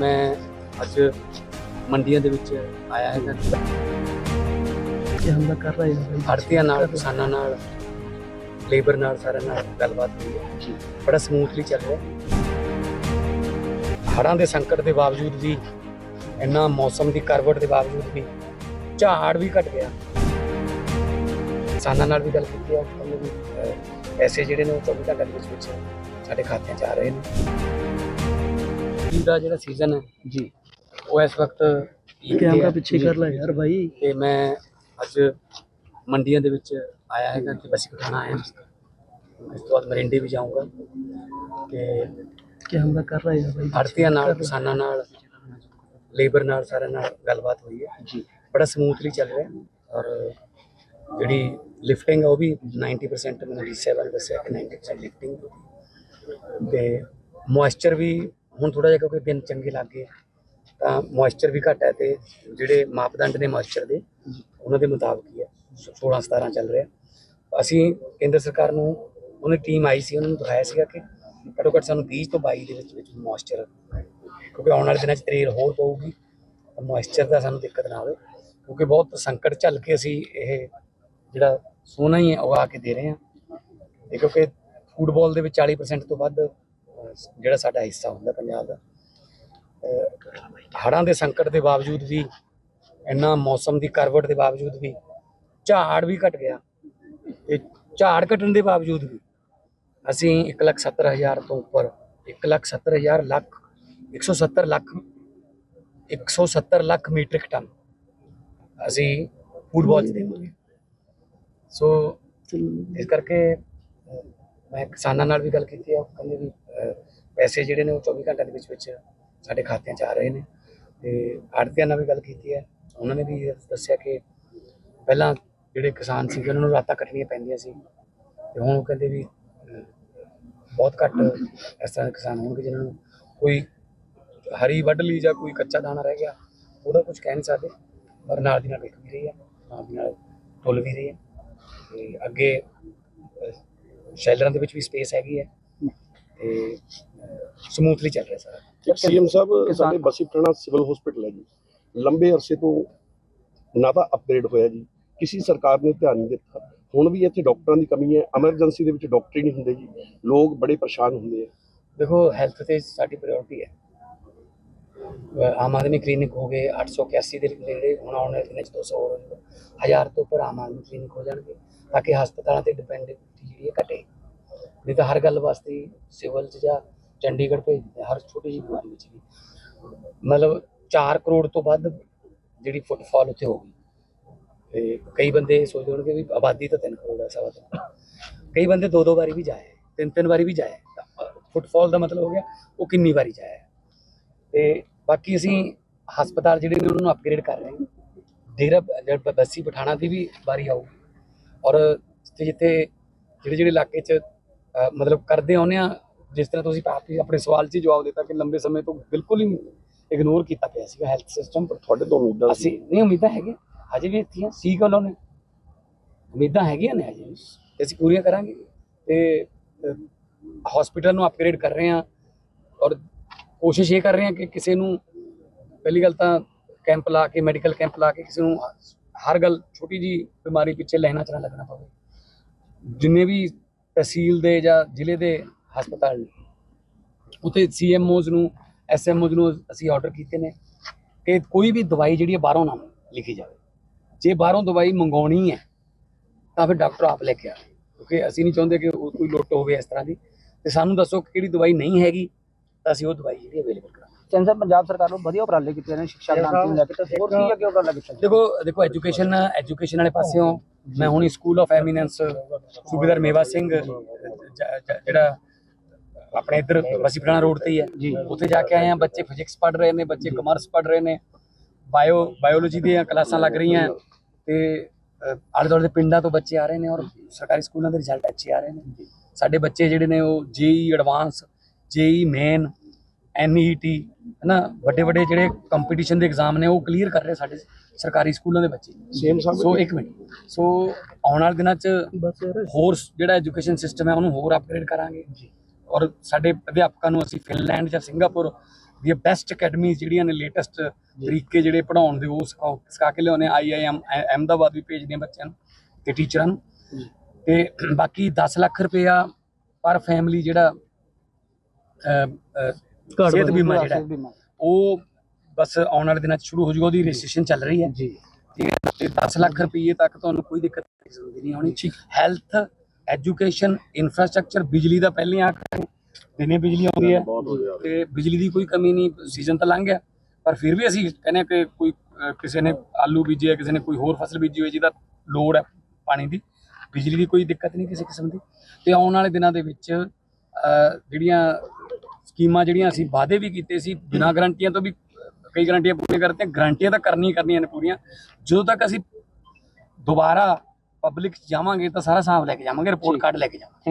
ਮੈਂ ਅੱਜ ਮੰਡੀਆਂ ਦੇ ਵਿੱਚ ਆਇਆ ਹੈਗਾ। ਕਿ ਹਮਲਾ ਕਰ ਰਹੇ ਹੈ ਆੜਤੀਆਂ ਨਾਲ ਕਿਸਾਨਾਂ ਨਾਲ ਲੇਬਰ ਨਾਲ ਸਾਰਿਆਂ ਨਾਲ ਗੱਲਬਾਤ ਹੋਈ ਹੈ। ਬੜਾ ਸਮੂਥਲੀ ਚੱਲ ਰਿਹਾ ਹੜ੍ਹਾਂ ਦੇ ਸੰਕਟ ਦੇ ਬਾਵਜੂਦ ਵੀ ਇੰਨਾ ਮੌਸਮ ਦੀ ਕਰਵਟ ਦੇ ਬਾਵਜੂਦ ਵੀ ਝਾੜ ਵੀ ਘਟ ਗਿਆ। ਕਿਸਾਨਾਂ ਨਾਲ ਵੀ ਗੱਲ ਕੀਤੀ ਹੈ। ਪੈਸੇ ਜਿਹੜੇ ਨੇ ਉਹ 24 ਘੰਟੇ ਦੇ ਵਿੱਚ ਵਿੱਚ ਸਾਡੇ ਖਾਤਿਆਂ 'ਚ ਆ ਰਹੇ ਨੇ। ਸਰਦੀ ਦਾ ਜਿਹੜਾ ਸੀਜ਼ਨ ਹੈ ਜੀ। ਉਹ ਇਸ ਵਕਤ ਕੈਮਰਾ ਪਿੱਛੇ ਕਰ ਲੈ ਯਾਰ ਭਾਈ ਤੇ ਮੈਂ ਅੱਜ ਮੰਡੀਆਂ ਦੇ ਵਿੱਚ ਆਇਆ ਹੈਗਾ ਕਿ ਬਸੀ ਪਠਾਣਾ ਆਇਆ। ਇਸ ਤੋਂ ਬਾਅਦ ਮਰਿੰਡੇ ਵੀ ਜਾਊਂਗਾ। ਤੇ ਕੈਮਰਾ ਕਰ ਲੈ ਯਾਰ ਭਾਈ ਆੜਤੀਆਂ ਨਾਲ ਕਿਸਾਨਾਂ ਨਾਲ ਲੇਬਰ ਨਾਲ ਸਾਰਿਆਂ ਨਾਲ ਗੱਲਬਾਤ ਹੋਈ ਹੈ। ਜੀ। ਬੜਾ ਸਮੂਥਲੀ ਚੱਲ ਰਿਹਾ ਔਰ ਜਿਹੜੀ ਲਿਫਟਿੰਗ ਆ ਉਹ ਵੀ 90% ਮੈਨੂੰ 7 ਦੱਸਿਆ ਕਿ 90% ਲਿਫਟਿੰਗ ਤੇ ਮੋਇਸਚਰ ਵੀ ਹੁਣ ਥੋੜਾ ਜਿਹਾ ਕਿਉਂਕਿ ਦਿਨ ਚੰਗੇ ਲੱਗ ਗਏ ਤਾਂ ਮੋਇਸਚਰ ਵੀ ਘੱਟ ਹੈ ਤੇ ਜਿਹੜੇ ਮਾਪਦੰਡ ਨੇ ਮੋਇਸਚਰ ਦੇ, ਉਹਨਾਂ ਦੇ ਮੁਤਾਬਕ ਹੀ ਹੈ 16 17 ਚੱਲ ਰਿਹਾ। ਅਸੀਂ ਕੇਂਦਰ ਸਰਕਾਰ ਨੂੰ ਉਹਨੇ ਟੀਮ ਆਈ ਸੀ, ਉਹਨਾਂ ਨੂੰ ਦਿਖਾਇਆ ਸੀਗਾ ਕਿ ਘੱਟੋ ਘੱਟ ਸਾਨੂੰ 20 ਤੋਂ 22 ਦੇ ਵਿੱਚ ਵਿੱਚ ਮੋਇਸਚਰ ਕਿਉਂਕਿ ਆਉਣ ਵਾਲੇ ਦਿਨਾਂ 'ਚ ਤਰੇਲ ਹੋਰ ਪਊਗੀ, ਤਾਂ ਮੋਇਸਚਰ ਦਾ ਸਾਨੂੰ ਦਿੱਕਤ ਨਾ ਆਵੇ। ਕਿਉਂਕਿ ਬਹੁਤ ਸੰਕਟ ਝੱਲ ਕੇ ਅਸੀਂ ਇਹ ਜਿਹੜਾ ਸੋਨਾ ਹੀ ਹੈ ਉਗਾ ਕੇ ਦੇ ਰਹੇ ਹਾਂ। ਤੇ ਕਿਉਂਕਿ ਫੁੱਟਬਾਲ ਦੇ ਵਿੱਚ 40% ਤੋਂ ਵੱਧ ਜਿਹੜਾ ਸਾਡਾ ਹਿੱਸਾ ਹੁੰਦਾ ਪੰਜਾਬ ਦਾ। ਹੜਾਂ ਦੇ ਸੰਕਟ ਦੇ ਬਾਵਜੂਦ ਵੀ ਇੰਨਾ ਮੌਸਮ ਦੀ ਕਰਵਟ ਦੇ ਬਾਵਜੂਦ ਵੀ ਝਾੜ ਵੀ ਘਟ ਗਿਆ। ਤੇ ਝਾੜ ਘਟਣ ਦੇ ਬਾਵਜੂਦ ਵੀ ਅਸੀਂ 170000 ਤੋਂ ਉੱਪਰ 170000 ਲੱਖ 170 ਲੱਖ 170 ਲੱਖ ਮੀਟ੍ਰਿਕ ਟਨ ਅਸੀਂ ਫੁੱਟਬਾਲ ਚ ਦੇਵਾਂਗੇ। ਸੋ ਇਸ ਕਰਕੇ ਮੈਂ ਕਿਸਾਨਾਂ ਨਾਲ ਵੀ ਗੱਲ ਕੀਤੀ ਉਹ ਕਹਿੰਦੇ ਵੀ ਪੈਸੇ ਜਿਹੜੇ ਨੇ ਉਹ 24 ਘੰਟਿਆਂ ਦੇ ਵਿੱਚ ਵਿੱਚ ਸਾਡੇ ਖਾਤਿਆਂ 'ਚ ਆ ਰਹੇ ਨੇ। ਤੇ ਆੜਤੀਆਂ ਨਾਲ ਵੀ ਗੱਲ ਕੀਤੀ ਹੈ। ਉਹਨਾਂ ਨੇ ਵੀ ਦੱਸਿਆ ਕਿ ਪਹਿਲਾਂ ਜਿਹੜੇ ਕਿਸਾਨ ਸੀ ਉਹਨਾਂ ਨੂੰ ਰਾਤਾਂ ਕੱਟਣੀਆਂ ਪੈਂਦੀਆਂ ਸੀ। ਤੇ ਹੁਣ ਉਹ ਕਹਿੰਦੇ ਵੀ ਬਹੁਤ ਘੱਟ ਇਸ ਤਰ੍ਹਾਂ ਦੇ ਕਿਸਾਨ ਹੋਣਗੇ ਜਿਨ੍ਹਾਂ ਨੂੰ ਕੋਈ ਹਰੀ ਵੱਢ ਲਈ ਜਾਂ ਕੋਈ ਕੱਚਾ ਦਾਣਾ ਰਹਿ ਗਿਆ। ਉਹਦਾ ਕੁਝ ਕਹਿ ਨਹੀਂ ਸਕਦੇ, ਪਰ ਨਾਲ ਦੀ ਨਾਲ ਵਿਕ ਵੀ ਰਹੀ ਹੈ, ਨਾਲ ਦੀ ਨਾਲ ਟੁੱਲ ਵੀ ਰਹੀ ਹੈ। ਤੇ ਅੱਗੇ ਸ਼ੈਲਰਾਂ ਦੇ ਵਿੱਚ ਵੀ ਸਪੇਸ ਹੈਗੀ ਹੈ। ਤੇ ਸਮੂਥਲੀ ਚੱਲ ਰਿਹਾ ਸਾਰਾ। ਸੀਐਮ ਸਾਹਿਬ ਸਾਡੇ ਬਸੀ ਪਟਾਣਾ ਸਿਵਲ ਹਸਪੀਟਲ ਹੈ ਜੀ। ਲੰਬੇ ਅਰਸੇ ਤੋਂ ਨਾ ਤਾਂ ਅਪਗ੍ਰੇਡ ਹੋਇਆ ਜੀ। ਕਿਸੇ ਸਰਕਾਰ ਨੇ ਧਿਆਨ ਨਹੀਂ ਦਿੱਤਾ। ਹੁਣ ਵੀ ਇੱਥੇ ਡਾਕਟਰਾਂ ਦੀ ਕਮੀ ਹੈ। ਐਮਰਜੈਂਸੀ ਦੇ ਵਿੱਚ ਡਾਕਟਰ ਹੀ ਨਹੀਂ ਹੁੰਦੇ ਜੀ। ਲੋਕ ਬੜੇ ਪਰੇਸ਼ਾਨ ਹੁੰਦੇ ਆ। ਦੇਖੋ ਹੈਲਥ ਤੇ ਸਾਡੀ ਪ੍ਰਾਇੋਰਟੀ ਹੈ। ਆਮ ਆਦਮੀ ਕਲੀਨਿਕ ਹੋ ਗਏ 881 ਦੇ ਨੇੜੇ ਹੁਣ ਆਉਣ ਵਾਲੇ ਦਿਨਾਂ ਚ 200 ਹੋਰ ਹੋ ਜਾਊਗਾ ਹਜ਼ਾਰ ਤੋਂ ਉੱਪਰ ਆਮ ਆਦਮੀ ਕਲੀਨਿਕ ਹੋ ਜਾਣਗੇ। ਤਾਂ ਕਿ ਹਸਪਤਾਲਾਂ ਤੇ ਡਿਪੈਂਡੈਂਟੀ ਜਿਹੜੀ ਹੈ ਘਟੇ। ਨਹੀਂ ਤਾਂ ਹਰ ਗੱਲ ਵਾਸਤੇ ਸਿਵਲ ਚ ਜਾਂ ਚੰਡੀਗੜ੍ਹ ਭੇਜਦੇ ਹਰ ਛੋਟੀ ਜਿਹੀ ਬਿਮਾਰੀ ਵਿੱਚ ਵੀ। ਮਤਲਬ 4 ਕਰੋੜ ਤੋਂ ਵੱਧ ਜਿਹੜੀ ਫੁੱਟਫਾਲ ਉੱਥੇ ਹੋ ਗਈ। ਤੇ ਕਈ ਬੰਦੇ ਸੋਚਦੇ ਹੋਣਗੇ ਵੀ ਆਬਾਦੀ ਤਾਂ 3 ਕਰੋੜ ਹੈ ਸਵਾ ਤਿੰਨ। ਕਈ ਬੰਦੇ ਦੋ ਦੋ ਵਾਰੀ ਵੀ ਜਾਏ, ਤਿੰਨ ਤਿੰਨ ਵਾਰੀ ਵੀ ਜਾਏ। ਫੁੱਟਫਾਲ ਦਾ ਮਤਲਬ ਹੋ ਗਿਆ, ਉਹ ਕਿੰਨੀ ਵਾਰੀ ਜਾਇਆ ਤੇ ਬਾਕੀ ਅਸੀਂ ਹਸਪਤਾਲ ਜਿਹੜੇ ਨੇ ਉਹਨਾਂ ਨੂੰ ਅਪਗ੍ਰੇਡ ਕਰ ਰਹੇ ਹਾਂ। ਡੇਰਾ ਜਿਹੜਾ ਬੱਸੀ ਪਠਾਣਾ ਦੀ ਵੀ ਵਾਰੀ ਆਊਗੀ। ਔਰ ਜਿੱਥੇ ਜਿਹੜੇ ਜਿਹੜੇ ਇਲਾਕੇ 'ਚ ਮਤਲਬ ਕਰਦੇ ਆਉਂਦੇ ਆ ਜਿਸ ਤਰ੍ਹਾਂ ਤੁਸੀਂ ਆਪ ਆਪਣੇ ਸਵਾਲ 'ਚ ਹੀ ਜਵਾਬ ਦਿੱਤਾ ਕਿ ਲੰਬੇ ਸਮੇਂ ਤੋਂ ਬਿਲਕੁਲ ਹੀ ਇਗਨੋਰ ਕੀਤਾ ਪਿਆ ਸੀਗਾ ਹੈਲਥ ਸਿਸਟਮ ਪਰ ਤੁਹਾਡੇ ਤੋਂ ਉਮੀਦਾਂ ਅਸੀਂ ਨਹੀਂ ਉਮੀਦਾਂ ਹੈਗੀਆਂ। ਹਜੇ ਵੀ ਇੱਥੀਆਂ ਸੀ ਕਦੋਂ ਨੇ ਉਮੀਦਾਂ ਹੈਗੀਆਂ ਨੇ ਹਜੇ ਅਸੀਂ ਪੂਰੀਆਂ ਕਰਾਂਗੇ। ਤੇ ਹਸਪੀਟਲ ਨੂੰ ਅਪਗ੍ਰੇਡ ਕਰ ਰਹੇ ਹਾਂ ਔਰ ਕੋਸ਼ਿਸ਼ ਇਹ ਕਰ ਰਹੇ ਹਾਂ ਕਿ ਕਿਸੇ ਨੂੰ ਪਹਿਲੀ ਗੱਲ ਤਾਂ ਕੈਂਪ ਲਾ ਕੇ ਮੈਡੀਕਲ ਕੈਂਪ ਲਾ ਕੇ ਕਿਸੇ ਨੂੰ ਹਰ ਗੱਲ ਛੋਟੀ ਜੀ ਬਿਮਾਰੀ ਪਿੱਛੇ ਲੈਣਾ ਚ ਨਾ ਲੱਗਣਾ ਪਵੇ। ਜਿੰਨੇ ਵੀ ਤਹਿਸੀਲ ਦੇ ਜਾਂ ਜ਼ਿਲ੍ਹੇ ਦੇ ਹਸਪਤਾਲ ਨੇ। ਉਤੇ ਸੀਐਮਓਜ਼ ਨੂੰ ਐਸਐਮਓਜ਼ ਨੂੰ ਅਸੀਂ ਆਰਡਰ ਕੀਤੇ ਨੇ ਕਿ ਕੋਈ ਵੀ ਦਵਾਈ ਜਿਹੜੀ ਹੈ ਬਾਹਰੋਂ ਨਾ ਲਿਖੀ ਜਾਵੇ। ਜੇ ਬਾਹਰੋਂ ਦਵਾਈ ਮੰਗਾਉਣੀ ਹੈ, ਤਾਂ ਫਿਰ ਡਾਕਟਰ ਆਪ ਲੈ ਕੇ ਆਵੇ ਕਿਉਂਕਿ ਅਸੀਂ ਨਹੀਂ ਚਾਹੁੰਦੇ ਕਿ ਉਹ ਕੋਈ ਲੁੱਟ ਹੋਵੇ ਇਸ ਤਰ੍ਹਾਂ ਦੀ। ਤੇ ਸਾਨੂੰ ਦੱਸੋ ਕਿ ਕਿਹੜੀ ਦਵਾਈ ਨਹੀਂ ਹੈਗੀ, ਤਾਂ ਅਸੀਂ ਉਹ ਦਵਾਈ ਜਿਹੜੀ ਅਵੇਲੇਬਲ ਕਰਾਂਗੇ। ਸਾਹਿਬ ਪੰਜਾਬ ਸਰਕਾਰ ਨੂੰ ਵਧੀਆ ਉਪਰਾਲੇ ਕੀਤੇ ਨੇ ਸਿੱਖਾ ਕ੍ਰਾਂਤੀ ਨੂੰ ਲੈ ਕੇ ਤੇ ਹੋਰ ਕੀ ਅੱਗੇ ਉਪਰਾਲਾ ਕੀਤਾ? ਦੇਖੋ ਦੇਖੋ ਐਜੂਕੇਸ਼ਨ ਐਜੂਕੇਸ਼ਨ ਵਾਲੇ ਪਾਸਿਓਂ ਮੈਂ ਹੁਣੀ ਸਕੂਲ ਆਫ ਐਮੀਨੈਂਸ ਸੂਬੇਦਾਰ ਮੇਵਾ ਸਿੰਘ ਜਿਹੜਾ ਆਪਣੇ ਇੱਧਰ ਵਸੀਪਰਾਣਾ ਰੋਡ ਤੇ ਹੀ ਹੈ। ਉੱਥੇ ਜਾ ਕੇ ਆਏ ਆ ਬੱਚੇ ਫਿਜ਼ਿਕਸ ਪੜ੍ਹ ਰਹੇ ਨੇ ਬੱਚੇ ਕਮਰਸ ਪੜ੍ਹ ਰਹੇ ਨੇ ਬਾਇਓ ਬਾਇਓਲੋਜੀ ਦੀਆਂ ਕਲਾਸਾਂ ਲੱਗ ਰਹੀਆਂ ਤੇ ਆਲੇ ਦੁਆਲੇ ਦੇ ਪਿੰਡਾਂ ਤੋਂ ਬੱਚੇ ਆ ਰਹੇ ਨੇ ਔਰ ਸਰਕਾਰੀ ਸਕੂਲਾਂ ਦੇ ਰਿਜ਼ਲਟ ਅੱਛੇ ਆ ਰਹੇ ਨੇ ਸਾਡੇ ਬੱਚੇ ਜਿਹੜੇ ਨੇ ਉਹ ਜੇਈ ਐਡਵਾਂਸ ਜੇਈ ਮੇਨ ਐਨਈਟੀ ਹਨਾ? ਵੱਡੇ ਵੱਡੇ ਜਿਹੜੇ ਕੰਪੀਟੀਸ਼ਨ ਦੇ ਐਗਜ਼ਾਮ ਨੇ ਉਹ ਕਲੀਅਰ ਕਰ ਰਹੇ ਸਾਡੇ ਸਰਕਾਰੀ ਸਕੂਲਾਂ ਦੇ ਬੱਚੇ। ਸੀਐਮ ਸਾਹਿਬ ਸੋ ਇੱਕ ਮਿੰਟ। ਸੋ ਆਉਣ ਵਾਲੇ ਦਿਨਾਂ 'ਚ ਹੋਰ ਜਿਹੜਾ ਐਜੂਕੇਸ਼ਨ ਸਿਸਟਮ ਹੈ ਉਹਨੂੰ ਹੋਰ ਅਪਗ੍ਰੇਡ ਕਰਾਂਗੇ। ਔਰ ਸਾਡੇ ਅਧਿਆਪਕਾਂ ਨੂੰ ਅਸੀਂ ਫਿਨਲੈਂਡ ਜਾਂ ਸਿੰਗਾਪੁਰ ਦੀਆਂ ਬੈਸਟ ਅਕੈਡਮੀਜ਼ ਜਿਹੜੀਆਂ ਨੇ ਲੇਟੈਸਟ ਤਰੀਕੇ ਜਿਹੜੇ ਪੜਾਉਣ ਦੇ ਉਹ ਸਿਖਾ ਕੇ ਲਿਆਉਂਦੇ ਆਈਆਈਐਮ ਅਹਿਮਦਾਬਾਦ ਵੀ ਭੇਜਦੇ ਆ ਬੱਚਿਆਂ ਨੂੰ ਤੇ ਟੀਚਰਾਂ ਨੂੰ। ਤੇ ਬਾਕੀ 10 ਲੱਖ ਰੁਪਇਆ ਪਰ ਫੈਮਿਲੀ ਜਿਹੜਾ ਸਿਹਤ ਬੀਮਾ ਜਿਹੜਾ ਸਿਹਤ ਬੀਮਾ। ਉਹ ਬਸ ਆਉਣ ਵਾਲੇ ਦਿਨਾਂ 'ਚ ਸ਼ੁਰੂ ਹੋ ਜਾਊਗਾ ਉਹਦੀ ਰਜਿਸਟ੍ਰੇਸ਼ਨ ਚੱਲ ਰਹੀ ਹੈ। ਜੀ। ਠੀਕ ਹੈ ਤੇ 10 ਲੱਖ ਰੁਪਏ ਤੱਕ ਤੁਹਾਨੂੰ ਕੋਈ ਦਿੱਕਤ ਨਹੀਂ ਨਹੀਂ ਆਉਣੀ ਹੈਲਥ ਐਜੂਕੇਸ਼ਨ ਇਨਫਰਾਸਟ੍ਰਕਚਰ ਬਿਜਲੀ ਦਾ ਪਹਿਲੇ ਆ ਦਿਨੇ ਬਿਜਲੀ ਆਉਂਦੀ ਹੈ। ਤੇ ਬਿਜਲੀ ਦੀ ਕੋਈ ਕਮੀ ਨਹੀਂ ਸੀਜ਼ਨ ਤਾਂ ਲੰਘ ਗਿਆ। ਪਰ ਫਿਰ ਵੀ ਅਸੀਂ ਕਹਿੰਦੇ ਹਾਂ ਕਿ ਕੋਈ ਅਹ, ਕਿਸੇ ਨੇ ਆਲੂ ਬੀਜੇ ਕਿਸੇ ਨੇ ਕੋਈ ਹੋਰ ਫਸਲ ਬੀਜੀ ਹੋਈ ਜਿਹਦਾ ਲੋੜ ਹੈ ਪਾਣੀ ਦੀ। ਬਿਜਲੀ ਦੀ ਕੋਈ ਦਿੱਕਤ ਨਹੀਂ ਕਿਸੇ ਕਿਸਮ ਦੀ। ਤੇ ਆਉਣ ਵਾਲੇ ਦਿਨਾਂ ਦੇ ਵਿੱਚ ਅਹ, ਜਿਹੜੀਆਂ ਸਕੀਮਾਂ ਜਿਹੜੀਆਂ ਅਸੀਂ ਵਾਅਦੇ ਵੀ ਕੀਤੇ ਸੀ ਬਿਨਾਂ ਗਰੰਟੀਆਂ ਤੋਂ ਵੀ ਕਈ ਗਰੰਟੀਆਂ ਪੂਰੀਆਂ ਕਰਤੇ ਗਰੰਟੀਆਂ ਤਾਂ ਕਰਨੀਆਂ ਕਰਨੀਆਂ ਨੇ ਪੂਰੀਆਂ। ਜਦੋਂ ਤੱਕ ਅਸੀਂ ਦੁਬਾਰਾ ਪਬਲਿਕ ਜਾਵਾਂਗੇ ਤਾਂ ਸਾਰਾ ਹਿਸਾਬ ਲੈ ਕੇ ਜਾਵਾਂਗੇ ਰਿਪੋਰਟ ਕਾਰਡ ਲੈ ਕੇ ਜਾਵਾਂਗੇ।